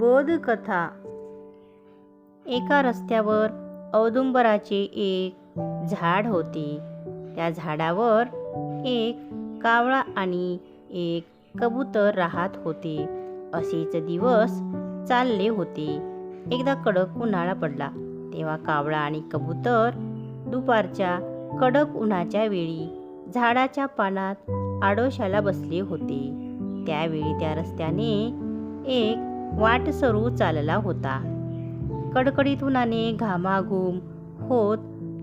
बोधकथा. एका रस्त्यावर औदुंबराचे एक झाड होते. त्या झाडावर एक कावळा आणि एक कबूतर राहत होते. असेच दिवस चालले होते. एकदा कडक उन्हाळा पडला. तेव्हा कावळा आणि कबूतर दुपारच्या कडक उन्हाच्या वेळी झाडाच्या पानात आडोशाला बसले होते. त्यावेळी त्या रस्त्याने एक वाट सरू चालला होता. कडकडीत उन्हाने घामाघूम होत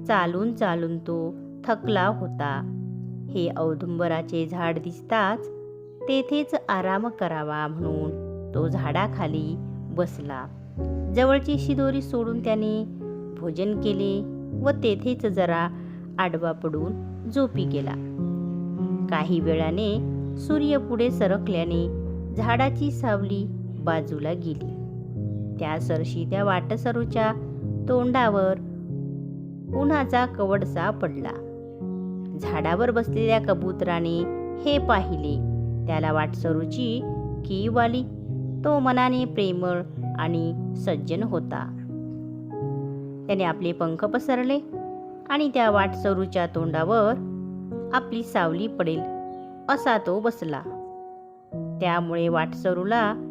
चालून चालून तो थकला होता. हे औदुंबराचे झाड दिसताच तेथेच आराम करावा म्हणून तो झाडाखाली बसला. जवळची शिदोरी सोडून त्याने भोजन केले व तेथेच जरा आडवा पडून झोपी गेला. काही वेळाने सूर्य पुढे सरकल्याने झाडाची सावली बाजूला गेली. त्या सरशी त्या वाटसरूच्या तोंडावर उन्हाचा कवडसा पडला. झाडावर बसलेल्या कबुतराने हे पाहिले. त्याला वाटसरूची कीव आली. तो मनाने प्रेमळ आणि सज्जन होता. त्याने आपले पंख पसरले आणि त्या वाटसरूच्या तोंडावर आपली सावली पडेल असा तो बसला. त्यामुळे वाटसरूला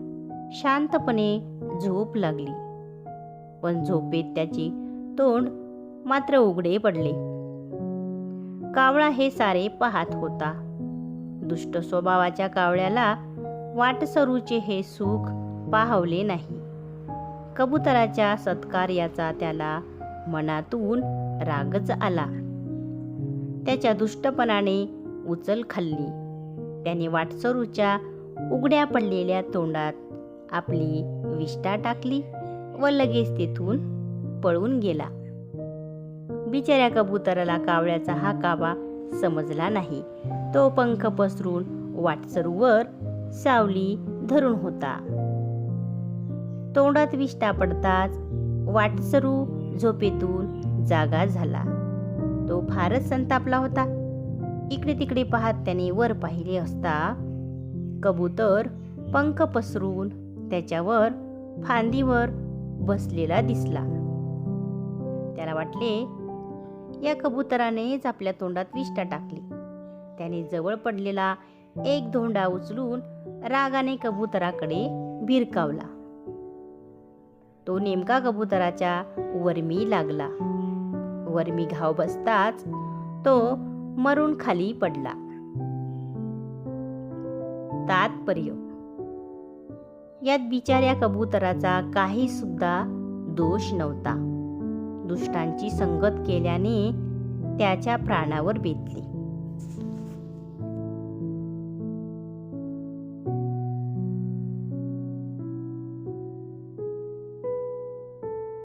शांतपणे झोप लागली. पण झोपेत त्याची तोंड मात्र उघडे पडले. कावळा हे सारे पाहत होता. दुष्ट स्वभावाच्या कावळ्याला वाटसरूचे हे सुख पाहवले नाही. कबुतराच्या सत्कार्याचा त्याला मनातून रागच आला. त्याच्या दुष्टपणाने उचल खाल्ली. त्याने वाटसरूच्या उघड्या पडलेल्या तोंडात आपली विष्ठा टाकली व लगेच तेथून पळून गेला. बिचाऱ्या कबुतराला कावळ्याचा हा काबा समजला नाही. तो पंख पसरून वाटसरूवर सावली धरून होता. तोंडात विष्ठा पडताच वाटसरू झोपेतून जागा झाला. तो फारच संतापला होता. इकडे तिकडे पाहत त्याने वर पाहिले असता कबूतर पंख पसरून त्याच्यावर फांदीवर बसलेला दिसला. त्याला वाटले या कबुतरानेच आपल्या तोंडात विष्ठा टाकली. त्याने जवळ पडलेला एक धोंडा उचलून रागाने कबुतराकडे भिरकावला. तो नेमका कबुतराच्या वर्मी लागला. वर्मी घाव बसताच तो मरून खाली पडला. तात्पर्य यात बिचाऱ्या कबुतराचा काही सुद्धा दोष नव्हता. दुष्टांची संगत केल्याने त्याच्या प्राणावर बेतली.